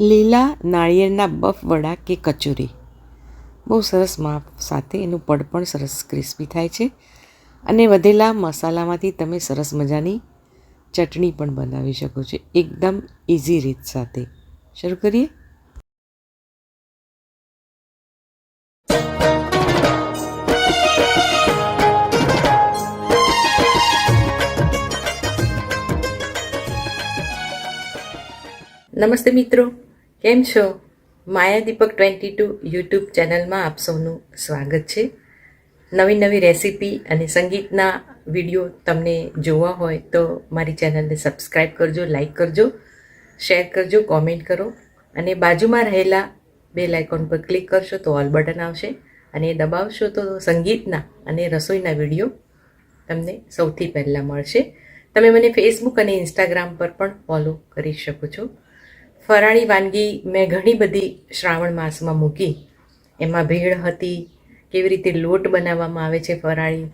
લીલા નાળિયેરના બફ વડા કે કચોરી. બહુ સરસ માપ સાથે એનું પડ પણ સરસ ક્રિસ્પી થાય છે. અને વધેલા મસાલામાંથી તમે સરસ મજાની ચટણી પણ બનાવી શકો છો. એકદમ ઇઝી રીત સાથે. શરૂ કરીએ? નમસ્તે મિત્રો. કેમ છો? Maya Deepak twenty two YouTube ચેનલમાં આપ સૌનું સ્વાગત છે. નવી નવી રેસીપી અને સંગીતના વીડિયો તમને જોવા હોય તો મારી ચેનલને સબસ્ક્રાઈબ કરજો લાઈક કરજો, શેર કરજો, કોમેન્ટ કરો અને બાજુમાં રહેલા બે લાઇકોન પર ક્લિક કરશો તો ઓલ બટન આવશે અને એ દબાવશો તો સંગીતના અને રસોઈના વીડિયો તમને સૌથી પહેલાં મળશે. તમે મને ફેસબુક અને ઇન્સ્ટાગ્રામ પર પણ ફોલો કરી શકો છો. ફરાળી વાનગી મેં ઘણી બધી શ્રાવણ માસમાં મૂકી. એમાં ભેળ હતી, કેવી રીતે લોટ બનાવવામાં આવે છે ફરાળી,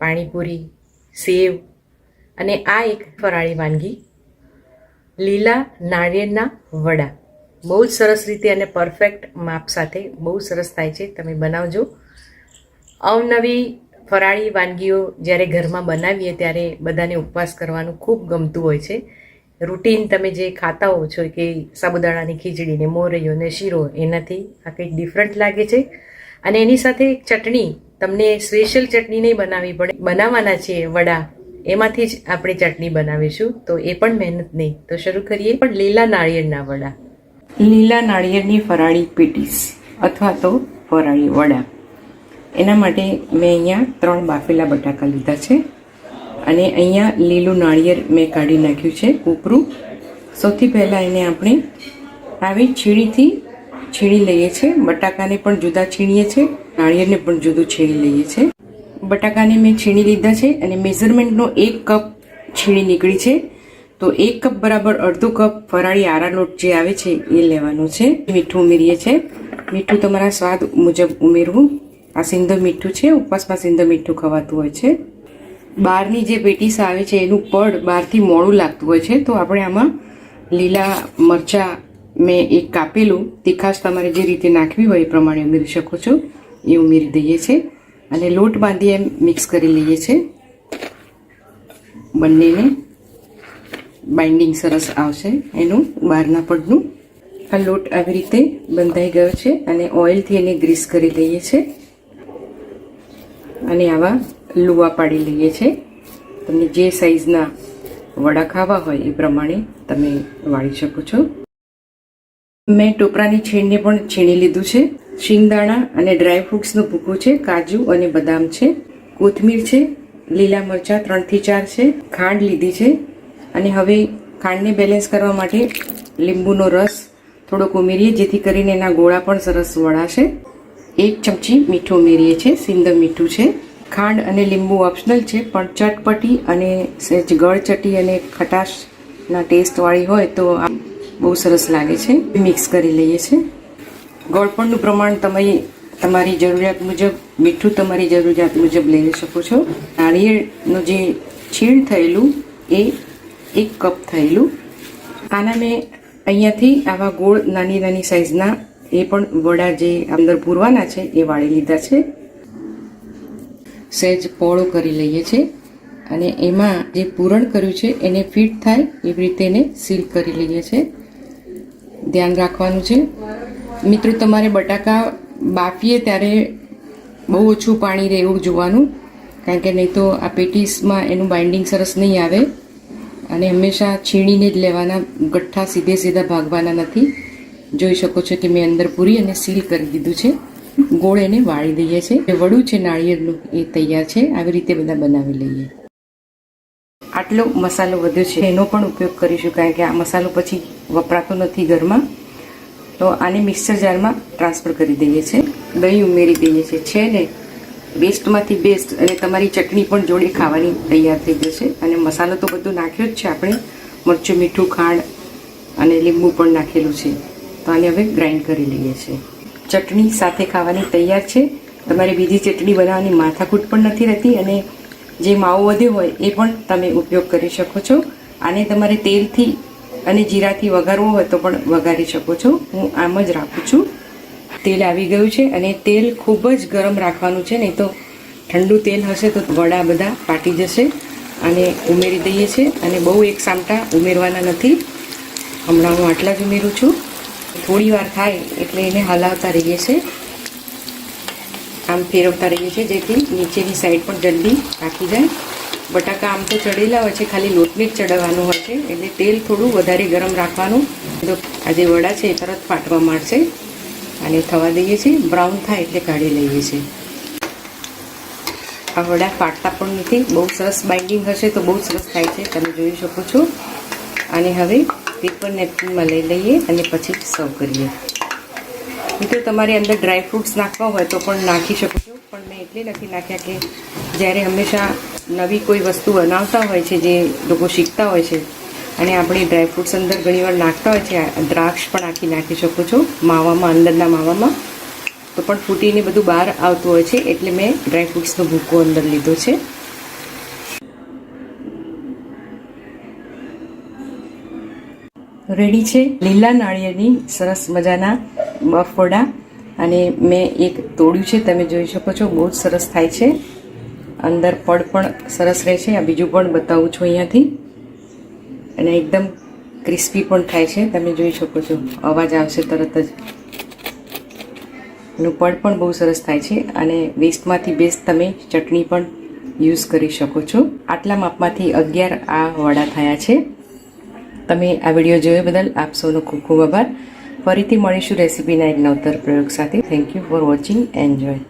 પાણીપુરી, સેવ અને આ એક ફરાળી વાનગી. લીલા નાળિયેરના વડા. બહુ જ સરસ રીતે અને પરફેક્ટ માપ સાથે બહુ સરસ થાય છે, તમે બનાવજો. અવનવી ફરાળી વાનગીઓ જ્યારે ઘરમાં બનાવીએ ત્યારે બધાને ઉપવાસ કરવાનું ખૂબ ગમતું હોય છે. રૂટીન તમે જે ખાતા હો છો કે સાબુદાણાની ખીચડી ને મોરૈયો ને શીરો, એનાથી આ કંઈક ડિફરન્ટ લાગે છે. અને એની સાથે એક ચટણી, તમને સ્પેશિયલ ચટણી નહીં બનાવવી પડે. બનાવવાના છીએ વડા, એમાંથી જ આપણે ચટણી બનાવીશું, તો એ પણ મહેનત નહીં. તો શરૂ કરીએ. પણ લીલા નાળિયેરના વડા. લીલા નાળિયેરની ફરાળી પેટીસ, અથવા તો ફરાળી વડા. એના માટે મેં અહીંયા ત્રણ બાફેલા બટાકા લીધા છે. અને અહીંયા લીલું નાળિયેર મેં કાઢી નાખ્યું છે કોપરું સૌથી પહેલાં એને આપણે આવી છીણીથી છીણી લઈએ છીએ. બટાકાને પણ જુદા છીણીએ છીએ. નાળિયેરને પણ જુદું છીણી લઈએ છીએ. બટાકાને મેં છીણી લીધા છે અને મેઝરમેન્ટનો એક કપ છીણી નીકળી છે. તો એક કપ બરાબર અડધો કપ ફરાળી આરાલોટ જે આવે છે એ લેવાનું છે. મીઠું ઉમેરીએ છીએ. મીઠું તમારા સ્વાદ મુજબ ઉમેરવું. આ સિંધો મીઠું છે. ઉપવાસમાં સિંધો મીઠું ખવાતું હોય છે. બહારની જે પેટીસ આવે છે, એનું પડ બહારથી મોડું લાગતું હોય છે, તો આપણે આમાં લીલા મરચાં મેં એક કાપેલું. તીખાશ તમારે જે રીતે નાખવી હોય એ પ્રમાણે ઉમેરી શકો છો. એ ઉમેરી દઈએ છીએ. અને લોટ બાંધી એમ મિક્સ કરી લઈએ છીએ. બંનેને બાઇન્ડિંગ સરસ આવશે એનું, બહારના પડનું. આ લોટ આવી રીતે બંધાઈ ગયો છે અને ઓઇલથી એને ગ્રીસ કરી લઈએ છીએ. અને આવા લુવા પાડી લઈએ છીએ. તમને જે સાઈઝના વડા ખાવા હોય એ પ્રમાણે તમે વાળી શકો છો. મેં ટોપરાની છીણને પણ છીણી લીધું છે. શિંગદાણા અને ડ્રાય ફ્રૂટ્સનું ભૂકું છે, કાજુ અને બદામ છે. કોથમીર છે, લીલા મરચાં ત્રણથી ચાર છે, ખાંડ લીધી છે. અને હવે ખાંડને બેલેન્સ કરવા માટે લીંબુનો રસ થોડોક ઉમેરીએ, જેથી કરીને એના ગોળા પણ સરસ વળાશે. એક ચમચી મીઠું ઉમેરીએ છીએ સિંધવ મીઠું છે. ખાંડ અને લીંબુ ઓપ્શનલ છે, પણ ચટપટી અને સહેજ ગળચટી અને ખટાશના ટેસ્ટવાળી હોય તો આ બહુ સરસ લાગે છે. મિક્સ કરી લઈએ છીએ. ગળપણનું પ્રમાણ તમે તમારી જરૂરિયાત મુજબ, મીઠું તમારી જરૂરિયાત મુજબ લઈ શકો છો. નાળિયેરનું જે છીણ થયેલું, એ એક કપ થયેલું. આના મેં અહીંયાથી આવા ગોળ નાની નાની સાઇઝના એ પણ વડા જે અંદર પૂરવાના છે, એ વાળી લીધા છે. સહેજ પોળો કરી લઈએ છીએ અને એમાં જે પૂરણ કર્યું છે એને ફિટ થાય એવી રીતે એને સીલ કરી લઈએ છીએ. ધ્યાન રાખવાનું છે. મિત્રો, તમારે બટાકા બાફીએ ત્યારે બહુ ઓછું પાણી રહે એવું જોવાનું, કારણ કે નહીં તો આ પેટીસમાં એનું બાઇન્ડિંગ સરસ નહીં આવે અને હંમેશા છીણીને જ લેવાના, ગઠ્ઠા સીધે સીધા ભાગવાના નથી. જોઈ શકો છો કે મેં અંદર પૂરી અને સીલ કરી દીધું છે. ગોળ એને વાળી દઈએ છીએ. વડું છે નાળિયેરનું એ તૈયાર છે. આવી રીતે બધા બનાવી લઈએ. આટલો મસાલો વધ્યો છે. એનો પણ ઉપયોગ કરીશું કારણ કે આ મસાલો પછી વપરાતો નથી ઘરમાં. તો આને મિક્સર જારમાં ટ્રાન્સફર કરી દઈએ છીએ. દહીં ઉમેરી દઈએ છીએ. છે ને, બેસ્ટમાંથી બેસ્ટ અને તમારી ચટણી પણ જોડે ખાવાની તૈયાર થઈ જશે. અને મસાલો તો બધું નાખ્યો જ છે આપણે. મરચું, મીઠું, ખાંડ અને લીંબુ પણ નાખેલું છે. તો આને હવે ગ્રાઇન્ડ કરી લઈએ છીએ. ચટણી સાથે ખાવાની તૈયાર છે. તમારે બીજી ચટણી બનાવવાની માથાકૂટ પણ નથી રહેતી અને જે માવો વધ્યો હોય એ પણ તમે ઉપયોગ કરી શકો છો. આને તમારે તેલથી અને જીરાથી વઘારવો હોય તો પણ વઘારી શકો છો. હું આમ જ રાખું છું. તેલ આવી ગયું છે અને તેલ ખૂબ જ ગરમ રાખવાનું છે, નહીં તો ઠંડુ તેલ હશે તો વડા બધા ફાટી જશે અને ઉમેરી દઈએ છીએ. અને બહુ એક સામટા ઉમેરવાના નથી. હમણાં હું આટલા જ ઉમેરું છું. થોડી વાર થાય એટલે એને હલાવતા રહીએ છીએ. આમ ફેરવતા રહીએ છીએ જેથી નીચેની સાઈડ પણ જલ્દી પાકી જાય. બટાકા આમ તો ચડેલા હોય છે, ખાલી લોટને જ ચડાવવાનું હોય છે, એટલે તેલ થોડું વધારે ગરમ રાખવાનું. તો આ વડા છે, એ તરત ફાટવા માંડશે. અને થવા દઈએ છીએ, બ્રાઉન થાય એટલે કાઢી લઈએ છીએ. આ વડા ફાટતા પણ નથી, બહુ સરસ બાઇન્ડિંગ હશે તો બહુ સરસ થાય છે, તમે જોઈ શકો છો. અને હવે પેપર નેપકિનમાં લઈ લઈએ અને પછી સર્વ કરીએ. મિત્રો, તમારે અંદર ડ્રાય ફ્રૂટ્સ નાખવા હોય તો પણ નાખી શકો છો. પણ મેં એટલે નથી નાખ્યા કે જ્યારે હંમેશા નવી કોઈ વસ્તુ બનાવતા હોય છે, જે લોકો શીખતા હોય છે, અને આપણે ડ્રાય ફ્રૂટ્સ અંદર ઘણીવાર નાખતા હોય છે દ્રાક્ષ પણ આખી નાખી શકો છો, માવામાં, અંદરના માવામાં. તો પણ ફૂટીને બધું બહાર આવતું હોય છે, એટલે મેં ડ્રાય ફ્રૂટ્સનો ભૂકો અંદર લીધો છે. રેડી છે. લીલા નાળિયેરની સરસ મજાના બફોડા. અને મેં એક તોડ્યું છે, તમે જોઈ શકો છો, બહુ જ સરસ થાય છે. અંદર પડ પણ સરસ રહે છે. આ બીજું પણ બતાવું છું અહીંયાથી. અને એકદમ ક્રિસ્પી પણ થાય છે, તમે જોઈ શકો છો. અવાજ આવશે તરત જ. એનું પડ પણ બહુ સરસ થાય છે. અને વેસ્ટમાંથી બેસ્ટ તમે ચટણી પણ યુઝ કરી શકો છો. આટલા માપમાંથી અગિયાર આ વડા થયા છે. તમે આ વીડિયો જોયો બદલ આપ સૌનો ખૂબ ખૂબ આભાર. ફરીથી મળીશું રેસીપીના એક નવતર પ્રયોગ સાથે. Thank you for watching enjoy